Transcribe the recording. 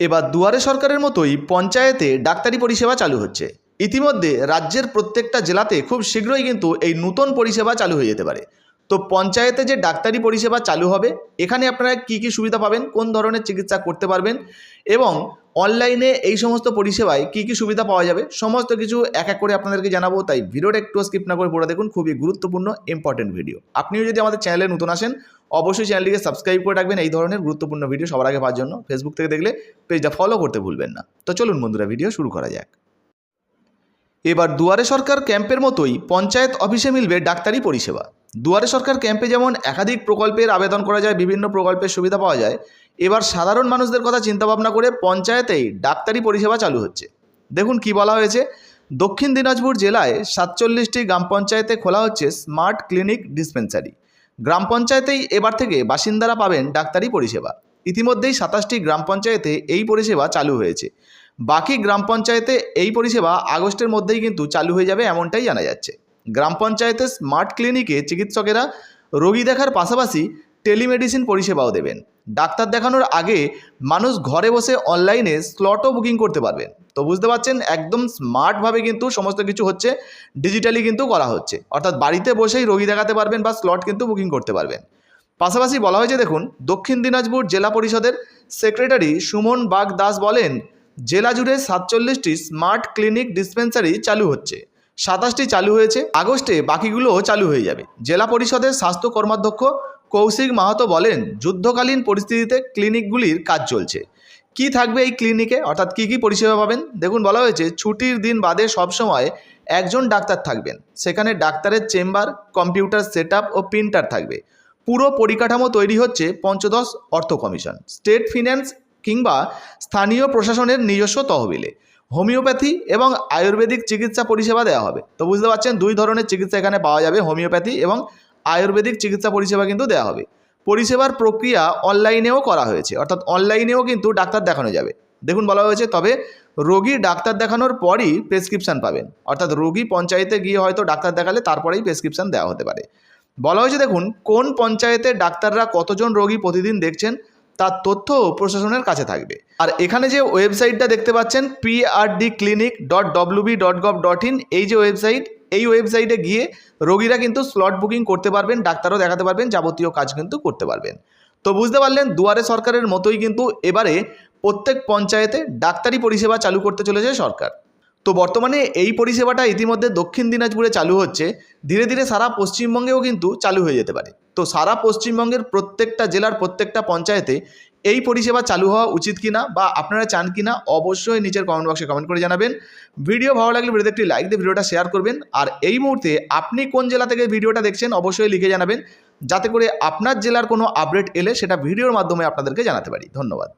এবার দুয়ারে সরকারের মতোই পঞ্চায়েতে ডাক্তারি পরিষেবা চালু হচ্ছে। ইতিমধ্যে রাজ্যের প্রত্যেকটা জেলাতে খুব শীঘ্রই কিন্তু এই নতুন পরিষেবা চালু হয়ে যেতে পারে। তো পঞ্চায়েতে যে ডাক্তারি পরিষেবা চালু হবে, এখানে আপনারা কি কি সুবিধা পাবেন, কোন ধরনের চিকিৎসা করতে পারবেন এবং অনলাইনে এই সমস্ত পরিষেবায় কি কি সুবিধা পাওয়া যাবে? সমস্ত কিছু এক এক করে আপনাদেরকে জানাব, তাই ভিডিওটা একটু স্কিপ না করে পড়ে দেখুন, খুবই গুরুত্বপূর্ণ ইম্পর্টেন্ট ভিডিও আপনিও যদি আমাদের চ্যানেলে নতুন আসেন, অবশ্যই চ্যানেলটিকে সাবস্ক্রাইব করে রাখবেন, এই ধরনের গুরুত্বপূর্ণ ভিডিও সবার আগে পাওয়ার জন্য। ফেসবুক থেকে দেখলে পেজটা ফলো করতে ভুলবেন না। তো চলুন বন্ধুরা ভিডিও শুরু করা যাক। এবার দুয়ারে সরকার ক্যাম্পের মতোই পঞ্চায়েত অফিসে মিলবে ডাক্তারি পরিষেবা। দুয়ারে সরকার ক্যাম্পে যেমন একাধিক প্রকল্পের আবেদন করা যায়, বিভিন্ন প্রকল্পের সুবিধা পাওয়া যায় এবার সাধারণ মানুষদের কথা চিন্তাভাবনা করে পঞ্চায়েতেই ডাক্তারি পরিষেবা চালু হচ্ছে। দেখুন কি বলা হয়েছে। দক্ষিণ দিনাজপুর জেলায় সাতচল্লিশটি গ্রাম পঞ্চায়েতে খোলা হচ্ছে স্মার্ট ক্লিনিক ডিসপেন্সারি। গ্রাম পঞ্চায়েতেই এবার থেকে বাসিন্দারা পাবেন ডাক্তারি পরিষেবা। ইতিমধ্যেই সাতাশটি গ্রাম পঞ্চায়েতে এই পরিষেবা চালু হয়েছে। বাকি গ্রাম পঞ্চায়েতে এই পরিষেবা আগস্টের মধ্যেই কিন্তু চালু হয়ে যাবে এমনটাই জানা যাচ্ছে। গ্রাম পঞ্চায়েতে স্মার্ট ক্লিনিকে চিকিৎসকেরা রোগী দেখার পাশাপাশি টেলিমেডিসিন পরিষেবাও দেবেন। ডাক্তার দেখানোর আগে মানুষ ঘরে বসে অনলাইনে স্লটও বুকিং করতে পারবেন। তো বুঝতে পারছেন? একদম স্মার্টভাবে কিন্তু সমস্ত কিছু হচ্ছে, ডিজিটালি কিন্তু করা হচ্ছে। অর্থাৎ বাড়িতে বসেই রোগী দেখাতে পারবেন বা স্লট কিন্তু বুকিং করতে পারবেন। পাশাপাশি বলা হয়েছে, দেখুন, দক্ষিণ দিনাজপুর জেলা পরিষদের সেক্রেটারি সুমন বাগ দাস বলেন, জেলা জুড়ে সাতচল্লিশটি স্মার্ট ক্লিনিক ডিসপেন্সারি চালু হচ্ছে। সাতাশটি চালু হয়েছে, আগস্টে বাকিগুলোও চালু হয়ে যাবে। জেলা পরিষদের স্বাস্থ্য কর্মাধ্যক্ষ কৌশিক মাহাতো বলেন, যুদ্ধকালীন পরিস্থিতিতে ক্লিনিকগুলির কাজ চলছে। কি থাকবে এই ক্লিনিকে? অর্থাৎ কি কি পরিষেবা পাবেন? দেখুন, বলা হয়েছে, ছুটির দিন বাদে সবসময় একজন ডাক্তার থাকবেন। সেখানে ডাক্তারের চেম্বার, কম্পিউটার সেট ও প্রিন্টার থাকবে। পুরো পরিকাঠামো তৈরি হচ্ছে পঞ্চদশ অর্থ কমিশন, স্টেট ফিন্যান্স কিংবা স্থানীয় প্রশাসনের নিজস্ব তহবিলে। হোমিওপ্যাথি এবং আয়ুর্বেদিক চিকিৎসা পরিষেবা দেওয়া হবে। তো বুঝতে পারছেন, দুই ধরনের চিকিৎসা এখানে পাওয়া যাবে, হোমিওপ্যাথি এবং আয়ুর্বেদিক চিকিৎসা পরিষেবা কিন্তু দেওয়া হবে। পরিষেবার প্রক্রিয়া অনলাইনেও করা হয়েছে। অর্থাৎ অনলাইনেও কিন্তু ডাক্তার দেখানো যাবে। দেখুন বলা হয়েছে, তবে রোগী ডাক্তার দেখানোর পরই প্রেসক্রিপশান পাবেন। অর্থাৎ রোগী পঞ্চায়েতে গিয়ে হয়তো ডাক্তার দেখালে তারপরেই প্রেসক্রিপশান দেওয়া হতে পারে। বলা হয়েছে, দেখুন, কোন পঞ্চায়েতে ডাক্তাররা কতজন রোগী প্রতিদিন দেখছেন, তার তথ্য প্রশাসনের কাছে থাকবে। আর এখানে যে ওয়েবসাইটটা দেখতে পাচ্ছেন PRD clinic dot WB dot gov dot in এই যে ওয়েবসাইট এই ওয়েবসাইটে গিয়ে রোগীরা কিন্তু স্লট বুকিং করতে পারবেন, ডাক্তারও দেখাতে পারবেন, যাবতীয় কাজ কিন্তু করতে পারবেন। তো বুঝতে পারলেন, দুয়ারে সরকারের মতোই কিন্তু এবারে প্রত্যেক পঞ্চায়েতে ডাক্তারি পরিষেবা চালু করতে চলেছে সরকার। তো বর্তমানে এই পরিষেবাটা ইতিমধ্যে দক্ষিণ দিনাজপুরে চালু হচ্ছে, ধীরে ধীরে সারা পশ্চিমবঙ্গেও কিন্তু চালু হয়ে যেতে পারে। তো সারা পশ্চিমবঙ্গের প্রত্যেকটা জেলার প্রত্যেকটা পঞ্চায়েতে এই পরিষেবা চালু হওয়া উচিত কিনা বা আপনারা চান কিনা অবশ্যই নিচের কমেন্ট বক্সে কমেন্ট করে জানাবেন। ভিডিও ভালো লাগলে ভিডিওতে একটি লাইক দিয়ে ভিডিওটা শেয়ার করবেন। আর এই মুহূর্তে আপনি কোন জেলা থেকে ভিডিওটা দেখছেন অবশ্যই লিখে জানাবেন। যাতে করে আপনার জেলার কোনো আপডেট এলে সেটা ভিডিওর মাধ্যমে আপনাদেরকে জানাতে পারি। ধন্যবাদ।